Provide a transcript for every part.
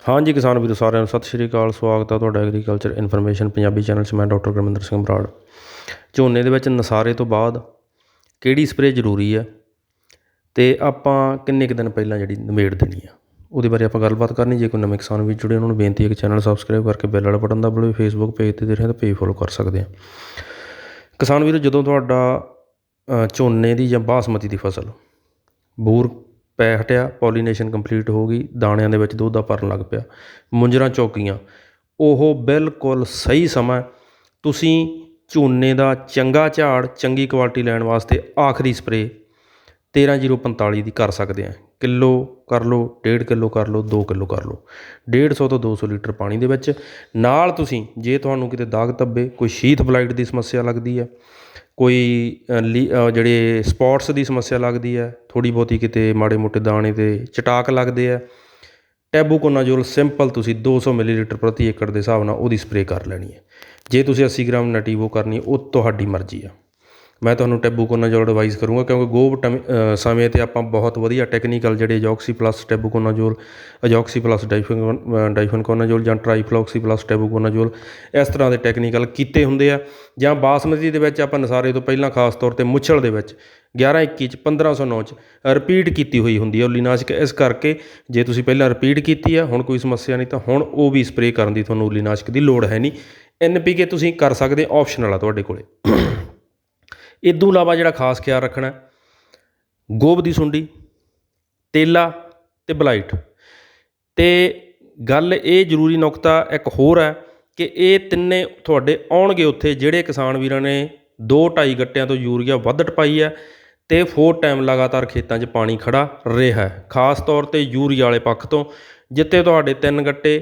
ਹਾਂਜੀ ਕਿਸਾਨ ਵੀਰੋ, ਸਾਰਿਆਂ ਨੂੰ ਸਤਿ ਸ਼੍ਰੀ ਅਕਾਲ। ਸਵਾਗਤ ਹੈ ਤੁਹਾਡਾ ਐਗਰੀਕਲਚਰ ਇਨਫੋਰਮੇਸ਼ਨ ਪੰਜਾਬੀ ਚੈਨਲ 'ਚ। ਮੈਂ ਡਾਕਟਰ ਗੁਰਮਿੰਦਰ ਸਿੰਘ ਬਰਾੜ। ਝੋਨੇ ਦੇ ਵਿੱਚ ਨਸਾਰੇ ਤੋਂ ਬਾਅਦ ਕਿਹੜੀ ਸਪਰੇਅ ਜ਼ਰੂਰੀ ਹੈ? ਤੇ ਆਪਾਂ ਕਿੰਨੇ ਕੁ ਦਿਨ ਪਹਿਲਾਂ ਜਿਹੜੀ ਨਿਬੇੜ ਦੇਣੀ ਆ? ਉਹਦੇ ਬਾਰੇ ਆਪਾਂ ਗੱਲਬਾਤ ਕਰਨੀ। ਜੇ ਕੋਈ ਨਵੇਂ ਕਿਸਾਨ ਵੀ ਜੁੜੇ, ਉਹਨਾਂ ਨੂੰ ਬੇਨਤੀ ਹੈ ਕਿ ਚੈਨਲ ਸਬਸਕ੍ਰਾਈਬ ਕਰਕੇ ਬੈਲ ਵਾਲਾ ਬਟਨ ਦਬਾ ਫੇਸਬੁੱਕ ਪੇਜ ਤੇ ਦੇਖ ਰਹੇ ਤਾਂ ਪੇਜ ਫੋਲੋ ਕਰ ਸਕਦੇ ਆ। ਕਿਸਾਨ ਵੀਰੋ, ਜਦੋਂ ਤੁਹਾਡਾ ਝੋਨੇ ਦੀ ਜਾਂ ਬਾਸਮਤੀ ਦੀ ਫਸਲ, ਬੂਰ ਪੈ ਹਟਿਆ ਪੋਲੀਨੇਸ਼ਨ ਕੰਪਲੀਟ ਹੋ ਗਈ, ਦਾਣਿਆਂ ਦੇ ਵਿੱਚ ਦੁੱਧ ਦਾ ਭਰਨ ਲੱਗ ਪਿਆ। ਮੁੰਜਰਾਂ ਚੌਕੀਆਂ। ਉਹ ਬਿਲਕੁਲ ਸਹੀ ਸਮਾਂ ਤੁਸੀਂ ਝੋਨੇ ਦਾ ਚੰਗਾ ਝਾੜ, ਚੰਗੀ ਕੁਆਲਿਟੀ ਲੈਣ ਵਾਸਤੇ ਆਖਰੀ ਸਪਰੇ 13045 ਦੀ ਕਰ ਸਕਦੇ ਆ ਕਿਲੋ ਕਰ ਲਓ 1.5 ਕਿਲੋ ਕਰ ਲਓ 2 ਕਿਲੋ ਕਰ ਲਓ। 150 ਤੋਂ 200 ਲੀਟਰ ਪਾਣੀ ਦੇ ਵਿੱਚ। ਨਾਲ ਤੁਸੀਂ, ਜੇ ਤੁਹਾਨੂੰ ਕਿਤੇ ਦਾਗ ਧੱਬੇ, ਕੋਈ ਸ਼ੀਥ ਬਲਾਈਟ ਦੀ ਸਮੱਸਿਆ ਲੱਗਦੀ ਹੈ ਕੋਈ ਲੀ- ਜਿਹੜੇ ਸਪੋਟਸ ਦੀ ਸਮੱਸਿਆ ਲੱਗਦੀ ਹੈ, ਥੋੜ੍ਹੀ ਬਹੁਤੀ ਕਿਤੇ ਮਾੜੇ ਮੋਟੇ ਦਾਣੇ ਤੇ ਚਟਾਕ ਲੱਗਦੇ ਆ ਟੈਬੂਕੋਨਾਜ਼ੋਲ ਸਿੰਪਲ ਤੁਸੀਂ ਦੋ ਸੌ ਮਿਲੀਲੀਟਰ ਪ੍ਰਤੀ ਏਕੜ ਦੇ ਹਿਸਾਬ ਨਾਲ ਉਹਦੀ ਸਪਰੇਅ ਕਰ ਲੈਣੀ ਹੈ। ਜੇ ਤੁਸੀਂ 80 ਗ੍ਰਾਮ ਨਟੀਵੋ ਕਰਨੀ ਉਹ ਤੁਹਾਡੀ ਮਰਜ਼ੀ ਆ। ਮੈਂ ਤੁਹਾਨੂੰ ਟੈਬੂਕੋਨਾ ਜੋਲ ਐਡਵਾਈਸ ਕਰੂੰਗਾ ਕਿਉਂਕਿ ਗੋਬ ਟਮ- ਸਮੇਂ ਤੇ ਆਪਾਂ ਬਹੁਤ ਵਧੀਆ ਟੈਕਨੀਕਲ ਜਿਹੜੇ ਅਜੋਕਸੀ ਪਲੱਸ ਟੈਬੂਕੋਨਾਜ਼ੋਲ ਅਜੋਕਸੀ ਪਲੱਸ ਡਾਈਫਨ ਡਾਈਫਨਕੋਨਾਜ਼ੋਲ ਜਾਂ ਟ੍ਰਾਈਫਲੋਕਸੀ ਪਲੱਸ ਟੈਬੂਕੋਨਾਜ਼ੋਲ ਇਸ ਤਰ੍ਹਾਂ ਦੇ ਟੈਕਨੀਕਲ ਕੀਤੇ ਹੁੰਦੇ ਆ ਜਾਂ ਬਾਸਮਤੀ ਦੇ ਵਿੱਚ ਆਪਾਂ ਨਸਾਰੇ ਤੋਂ ਪਹਿਲਾਂ ਖਾਸ ਤੌਰ ਤੇ ਮੁੱਛਲ ਦੇ ਵਿੱਚ 11 21 ਚ 1509 ਚ ਰਿਪੀਟ ਕੀਤੀ ਹੋਈ ਹੁੰਦੀ ਹੈ ਉਲੀਨਾਸ਼ਕ ਇਸ ਕਰਕੇ ਜੇ ਤੁਸੀਂ ਪਹਿਲਾਂ ਰਿਪੀਟ ਕੀਤੀ ਆ, ਹੁਣ ਕੋਈ ਸਮੱਸਿਆ ਨਹੀਂ ਤਾਂ ਹੁਣ ਉਹ ਵੀ ਸਪਰੇਅ ਕਰਨ ਦੀ ਤੁਹਾਨੂੰ ਉਲੀਨਾਸ਼ਕ ਦੀ ਲੋੜ ਹੈ ਨਹੀਂ। ਐਨਪੀਕੇ ਤੁਸੀਂ ਕਰ ਸਕਦੇ ਆਪਸ਼ਨਲ ਆ ਤੁਹਾਡੇ ਕੋਲੇ। ਇਹ ਤੋਂ ਇਲਾਵਾ ਜਿਹੜਾ ਖਾਸ ਖਿਆਲ ਰੱਖਣਾ ਗੋਭ ਦੀ ਸੁੰਡੀ, ਤੇਲਾ ਅਤੇ ਬਲਾਈਟ। ਅਤੇ ਗੱਲ ਇਹ ਜ਼ਰੂਰੀ ਨੁਕਤਾ ਇੱਕ ਹੋਰ ਹੈ ਕਿ ਇਹ ਤਿੰਨੇ ਤੁਹਾਡੇ ਆਉਣਗੇ ਉੱਥੇ, ਜਿਹੜੇ ਕਿਸਾਨ ਵੀਰਾਂ ਨੇ 2.5 ਗੱਟਿਆਂ ਤੋਂ ਯੂਰੀਆ ਵੱਧ ਟਪਾਈ ਹੈ ਤੇ ਫੋਰ ਟਾਈਮ ਲਗਾਤਾਰ ਖੇਤਾਂ 'ਚ ਪਾਣੀ ਖੜਾ ਰਿਹਾ ਹੈ। ਖਾਸ ਤੌਰ ਤੇ ਯੂਰੀਆ ਵਾਲੇ ਪੱਖ ਤੋਂ ਜਿੱਤੇ ਤੁਹਾਡੇ ਤਿੰਨ ਗੱਟੇ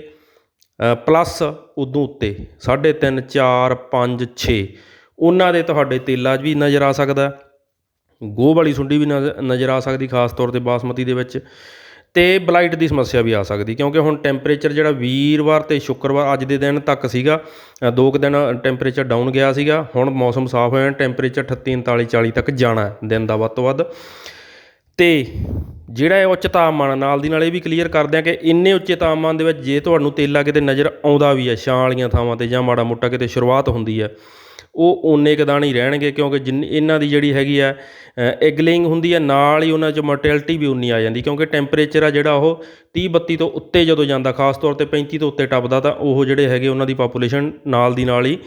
ਪਲੱਸ ਉਦੋਂ ਉੱਤੇ 3.5 4 5 6 ਉਹਨਾਂ ਦੇ ਤੁਹਾਡੇ ਤੇਲਾ 'ਚ ਵੀ ਨਜ਼ਰ ਆ ਸਕਦਾ ਹੈ। ਗੋਹ ਵਾਲੀ ਸੁੰਡੀ ਵੀ ਨਜ਼- ਨਜ਼ਰ ਆ ਸਕਦੀ ਖਾਸ ਤੌਰ ਤੇ ਬਾਸਮਤੀ ਦੇ ਵਿੱਚ ਤੇ ਬਲਾਈਟ ਦੀ ਸਮੱਸਿਆ ਵੀ ਆ ਸਕਦੀ, ਕਿਉਂਕਿ ਹੁਣ ਟੈਂਪਰੇਚਰ ਜਿਹੜਾ ਵੀਰਵਾਰ ਤੇ ਸ਼ੁੱਕਰਵਾਰ ਅੱਜ ਦੇ ਦਿਨ ਤੱਕ ਸੀਗਾ ਦੋ ਕੁ ਦਿਨ ਟੈਂਪਰੇਚਰ ਡਾਊਨ ਗਿਆ ਸੀਗਾ, ਹੁਣ ਮੌਸਮ ਸਾਫ਼ ਹੋਇਆ, ਟੈਂਪਰੇਚਰ 38 39 40 ਤੱਕ ਜਾਣਾ ਦਿਨ ਦਾ ਵੱਧ ਤੋਂ ਵੱਧ ਤੇ ਜਿਹੜਾ ਇਹ ਉੱਚ ਤਾਪਮਾਨ ਨਾਲ ਦੀ ਨਾਲ ਇਹ ਵੀ ਕਲੀਅਰ ਕਰਦੇ ਆ ਕਿ ਇੰਨੇ ਉੱਚੇ ਤਾਪਮਾਨ ਦੇ ਵਿੱਚ ਜੇ ਤੁਹਾਨੂੰ ਤੇਲਾ ਕਿਤੇ ਨਜ਼ਰ ਆਉਂਦਾ ਵੀ ਹੈ, ਛਾਂ ਵਾਲੀਆਂ ਥਾਵਾਂ ਤੇ ਜਾਂ ਮਾੜਾ ਮੋਟਾ ਕਿਤੇ ਸ਼ੁਰੂਆਤ ਹੁੰਦੀ ਹੈ ਉਹ ਓਨੇ ਕੁ ਦਾਣੇ ਹੀ ਰਹਿਣਗੇ ਕਿਉਂਕਿ ਜਿੰਨੀ, ਇਹਨਾਂ ਦੀ ਜਿਹੜੀ ਹੈਗੀ ਆ ਐਗਲਿੰਗ ਹੁੰਦੀ ਹੈ ਨਾਲ ਹੀ ਉਹਨਾਂ 'ਚ ਮੋਰਟੈਲਿਟੀ ਵੀ ਉਨੀ ਆ ਜਾਂਦੀ ਕਿਉਂਕਿ ਟੈਂਪਰੇਚਰ ਆ ਜਿਹੜਾ ਉਹ ਤੀਹ ਬੱਤੀ ਤੋਂ ਉੱਤੇ ਜਦੋਂ ਜਾਂਦਾ, ਖਾਸ ਤੌਰ ਤੇ 35 ਤੋਂ ਉੱਤੇ ਟੱਪਦਾ ਤਾਂ ਉਹ ਜਿਹੜੇ ਹੈਗੇ ਉਹਨਾਂ ਦੀ ਪਾਪੂਲੇਸ਼ਨ ਨਾਲ ਦੀ ਨਾਲ ਹੀ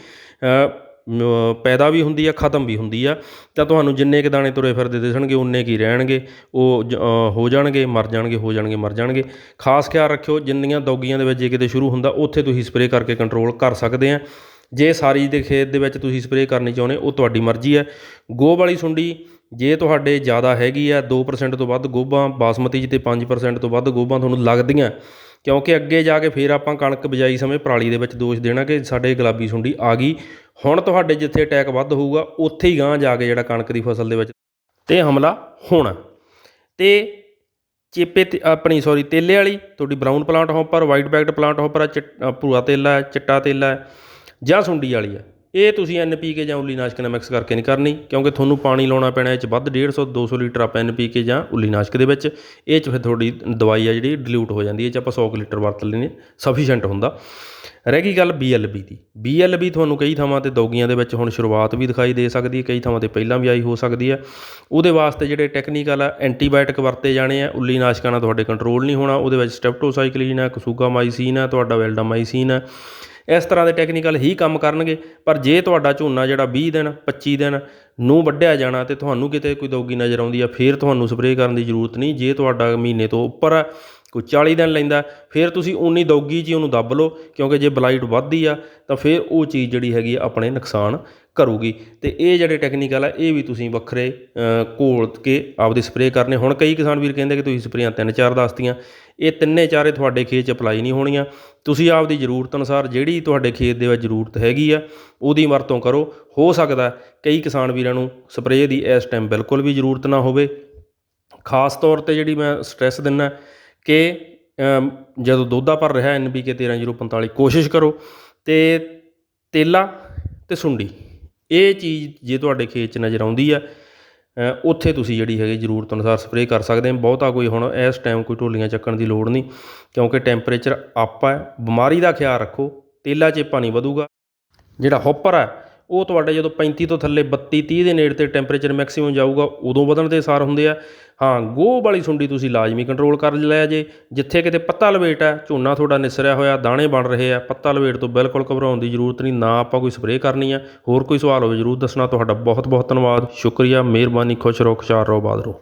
ਪੈਦਾ ਵੀ ਹੁੰਦੀ ਆ, ਖਤਮ ਵੀ ਹੁੰਦੀ ਆ। ਤਾਂ ਤੁਹਾਨੂੰ ਜਿੰਨੇ ਕੁ ਦਾਣੇ ਤੁਰੇ ਫਿਰਦੇ ਦਿਸਣਗੇ ਉਨੇ ਕੀ ਰਹਿਣਗੇ। ਉਹ ਜ- ਹੋ ਜਾਣਗੇ, ਮਰ ਜਾਣਗੇ, ਹੋ ਜਾਣਗੇ, ਮਰ ਜਾਣਗੇ। ਖਾਸ ਖਿਆਲ ਰੱਖਿਓ, ਜਿੰਨੀਆਂ ਦੌਗੀਆਂ ਦੇ ਵਿੱਚ ਜੇ ਕਿਤੇ ਸ਼ੁਰੂ ਹੁੰਦਾ, ਉੱਥੇ ਤੁਸੀਂ ਸਪਰੇਅ ਕਰਕੇ ਕੰਟਰੋਲ ਕਰ ਸਕਦੇ ਆ। ਜੇ ਸਾਰੀ ਦੇ ਖੇਤ ਦੇ ਵਿੱਚ ਤੁਸੀਂ ਸਪਰੇਅ ਕਰਨੀ ਚਾਹੁੰਦੇ ਉਹ ਤੁਹਾਡੀ ਮਰਜ਼ੀ ਹੈ। ਗੋਹ ਵਾਲੀ ਸੁੰਡੀ ਜੇ ਤੁਹਾਡੇ ਜ਼ਿਆਦਾ ਹੈਗੀ ਆ 2% ਤੋਂ ਵੱਧ ਗੋਭਾਂ ਬਾਸਮਤੀ 'ਚ ਤੇ 5% ਤੋਂ ਵੱਧ ਗੋਭਾਂ ਤੁਹਾਨੂੰ ਲੱਗਦੀਆਂ। ਕਿਉਂਕਿ ਅੱਗੇ ਜਾ ਕੇ ਫਿਰ ਆਪਾਂ ਕਣਕ ਬਿਜਾਈ ਸਮੇਂ ਪਰਾਲੀ ਦੇ ਵਿੱਚ ਦੋਸ਼ ਦੇਣਾ ਕਿ ਸਾਡੇ ਗੁਲਾਬੀ ਸੁੰਡੀ ਆ ਗਈ। ਹੁਣ ਤੁਹਾਡੇ ਜਿੱਥੇ ਅਟੈਕ ਵੱਧ ਹੋਊਗਾ, ਉੱਥੇ ਹੀ ਗਾਂ ਜਾ ਕੇ ਜਿਹੜਾ ਕਣਕ ਦੀ ਫਸਲ ਦੇ ਵਿੱਚ ਤੇ ਹਮਲਾ ਹੋਣਾ। ਤੇ ਚੇਪੇ ਆਪਣੀ ਸੌਰੀ ਤੇਲੇ ਵਾਲੀ, ਤੁਹਾਡੀ brown plant hopper white backed plant hopper ਆ, ਚਿੱਟ- ਭੂਰਾ ਤੇਲਾ ਹੈ, ਚਿੱਟਾ ਤੇਲਾ ਹੈ। ਜਾਂ ਸੁੰਡੀ ਵਾਲੀ ਹੈ ਇਹ ਤੁਸੀਂ ਐਨਪੀਕੇ ਜਾਂ ਉੱਲੀ ਨਾਸ਼ਕ ਨਾਲ ਮਿਕਸ ਕਰਕੇ ਨਹੀਂ ਕਰਨੀ, ਕਿਉਂਕਿ ਤੁਹਾਨੂੰ ਪਾਣੀ ਲਾਉਣਾ ਪੈਣਾ ਇਹ ਚ ਵੱਧ 150 200 ਲੀਟਰ ਆਪਾਂ ਐਨਪੀਕੇ ਜਾਂ ਉਲੀਨਾਸ਼ਕ ਦੇ ਵਿੱਚ। ਇਹ ਚ ਫਿਰ ਤੁਹਾਡੀ ਦਵਾਈ ਆ ਜਿਹੜੀ ਡਿਲੂਟ ਹੋ ਜਾਂਦੀ ਹੈ ਚ ਆਪਾਂ 100 ਕੁ ਲੀਟਰ ਵਰਤ ਲੈਣੇ ਸਫੀਸ਼ੀਐਂਟ ਹੁੰਦਾ। ਰਹਿ ਗਈ ਗੱਲ ਬੀਐਲਬੀ ਦੀ। ਬੀਐਲਬੀ ਤੁਹਾਨੂੰ ਕਈ ਥਾਵਾਂ ਤੇ ਦੌਗੀਆਂ ਦੇ ਵਿੱਚ ਹੁਣ ਸ਼ੁਰੂਆਤ ਵੀ ਦਿਖਾਈ ਦੇ ਸਕਦੀ ਹੈ ਕਈ ਥਾਵਾਂ ਤੇ ਪਹਿਲਾਂ ਵੀ ਆਈ ਹੋ ਸਕਦੀ ਹੈ ਉਹਦੇ ਵਾਸਤੇ ਜਿਹੜੇ ਟੈਕਨੀਕਲ ਆ ਐਂਟੀਬਾਇਓਟਿਕ ਵਰਤੇ ਜਾਣੇ ਆ, ਉੱਲੀ ਨਾਸ਼ਕਾਂ ਨਾਲ ਤੁਹਾਡੇ ਕੰਟਰੋਲ ਨਹੀਂ ਹੋਣਾ, ਉਹਦੇ ਵਿੱਚ ਸਟੈਪਟੋਸਾਈਕਲਿਨ ਹੈ ਕਸੂਗਾਮਾਈਸੀਨ ਹੈ ਤੁਹਾਡਾ ਵੈਲਡਾਮਾਈਸੀਨ ਹੈ ਇਸ ਤਰ੍ਹਾਂ ਦੇ ਟੈਕਨੀਕਲ ਹੀ ਕੰਮ ਕਰਨਗੇ, ਪਰ ਜੇ ਤੁਹਾਡਾ ਝੋਨਾ ਜਿਹੜਾ 20 ਦਿਨ 25 ਦਿਨ ਨੂੰ ਵੱਢਿਆ ਜਾਣਾ ਤੇ ਤੁਹਾਨੂੰ ਕਿਤੇ ਕੋਈ ਦੌਗੀ ਨਜ਼ਰ ਆਉਂਦੀ ਆ, ਫਿਰ ਤੁਹਾਨੂੰ ਸਪਰੇਅ ਕਰਨ ਦੀ ਜ਼ਰੂਰਤ ਨਹੀਂ। ਜੇ ਤੁਹਾਡਾ ਮਹੀਨੇ ਤੋਂ ਉੱਪਰ ਕੋਈ 40 ਦਿਨ ਲੈਂਦਾ, ਫਿਰ ਤੁਸੀਂ ਉਨੀ ਦਊਗੀ 'ਚ ਹੀ ਉਹਨੂੰ ਦੱਬ ਲਓ, ਕਿਉਂਕਿ ਜੇ ਬਲਾਈਟ ਵੱਧਦੀ ਆ, ਤਾਂ ਫਿਰ ਉਹ ਚੀਜ਼ ਜਿਹੜੀ ਹੈਗੀ ਆ ਆਪਣੇ ਨੁਕਸਾਨ ਕਰੂਗੀ। ਅਤੇ ਇਹ ਜਿਹੜੇ ਟੈਕਨੀਕਲ ਆ, ਇਹ ਵੀ ਤੁਸੀਂ ਵੱਖਰੇ ਘੋਲ ਕੇ ਆਪਦੇ ਸਪਰੇਅ ਕਰਨੇ। ਹੁਣ ਕਈ ਕਿਸਾਨ ਵੀਰ ਕਹਿੰਦੇ ਕਿ ਤੁਸੀਂ ਸਪਰੇਆਂ ਤਿੰਨ ਚਾਰ ਦੱਸਤੀਆਂ, ਇਹ ਤਿੰਨੇ ਚਾਰੇ ਤੁਹਾਡੇ ਖੇਤ 'ਚ ਅਪਲਾਈ ਨਹੀਂ ਹੋਣੀਆਂ। ਤੁਸੀਂ ਆਪਦੀ ਜ਼ਰੂਰਤ ਅਨੁਸਾਰ ਜਿਹੜੀ ਤੁਹਾਡੇ ਖੇਤ ਦੇ ਵਿੱਚ ਜ਼ਰੂਰਤ ਹੈਗੀ ਆ, ਉਹਦੀ ਵਰਤੋਂ ਕਰੋ। ਹੋ ਸਕਦਾ ਕਈ ਕਿਸਾਨ ਵੀਰਾਂ ਨੂੰ ਸਪਰੇਅ ਦੀ ਇਸ ਟਾਈਮ ਬਿਲਕੁਲ ਵੀ ਜ਼ਰੂਰਤ ਨਾ ਹੋਵੇ। ਖਾਸ ਤੌਰ ਤੇ ਜਿਹੜੀ ਮੈਂ ਸਟ੍ਰੈਸ ਦਿੰਨਾ ਕਿ ਜਦੋਂ ਦੋਧਾ ਭਰ ਰਿਹਾ ਐਨਪੀਕੇ 13045 ਕੋਸ਼ਿਸ਼ ਕਰੋ ਤੇ ਤੇਲਾ ਤੇ ਸੁੰਡੀ। ਇਹ ਚੀਜ਼ ਜੇ ਤੁਹਾਡੇ ਖੇਤ 'ਚ ਨਜ਼ਰ ਆਉਂਦੀ ਆ ਉੱਥੇ ਤੁਸੀਂ ਜਿਹੜੀ ਹੈਗੀ ਜ਼ਰੂਰਤ ਅਨੁਸਾਰ ਸਪਰੇਅ ਕਰ ਸਕਦੇ ਹੋ। ਬਹੁਤਾ ਕੋਈ ਹੁਣ ਇਸ ਟਾਈਮ ਕੋਈ ਢੋਲੀਆਂ ਚੱਕਣ ਦੀ ਲੋੜ ਨਹੀਂ, ਕਿਉਂਕਿ ਟੈਂਪਰੇਚਰ ਅਪ ਹੈ, ਬਿਮਾਰੀ ਦਾ ਖਿਆਲ ਰੱਖੋ, ਤੇਲਾ ਚੇਪਾ ਨਹੀਂ ਵਧੂਗਾ। ਜਿਹੜਾ ਹੌਪਰ ਹੈ ਉਹ ਤੁਹਾਡੇ ਜਦੋਂ 35 ਤੋਂ ਥੱਲੇ 32 30 ਦੇ ਨੇੜੇ ਤੇ ਟੈਂਪਰੇਚਰ ਮੈਕਸਿਮਮ ਜਾਊਗਾ, ਉਦੋਂ ਵਧਣ ਦੇ ਸਾਰ ਹੁੰਦੇ ਆ। ਹਾਂ, ਗੋਹ ਵਾਲੀ ਸੁੰਡੀ ਤੁਸੀਂ ਲਾਜ਼ਮੀ ਕੰਟਰੋਲ ਕਰ ਲਿਆ ਜੇ। ਜਿੱਥੇ ਕਿਤੇ ਪੱਤਾ ਲਵੇਟ ਹੈ, ਝੋਨਾ ਤੁਹਾਡਾ ਨਿਸਰਿਆ ਹੋਇਆ, ਦਾਣੇ ਬਣ ਰਹੇ ਆ, ਪੱਤਾ ਲਵੇਟ ਤੋਂ ਬਿਲਕੁਲ ਘਬਰਾਉਣ ਦੀ ਜ਼ਰੂਰਤ ਨਹੀਂ, ਨਾ ਆਪਾਂ ਕੋਈ ਸਪਰੇਅ ਕਰਨੀ ਆ। ਹੋਰ ਕੋਈ ਸਵਾਲ ਹੋਵੇ ਜ਼ਰੂਰ ਦੱਸਣਾ, ਤੁਹਾਡਾ ਬਹੁਤ ਬਹੁਤ ਧੰਨਵਾਦ। ਸ਼ੁਕਰੀਆ, ਮਿਹਰਬਾਨੀ, ਖੁਸ਼ ਰਹੋ, ਖੁਸ਼ਹਾਲ ਰਹੋ, ਬਾਦ ਰਹੋ।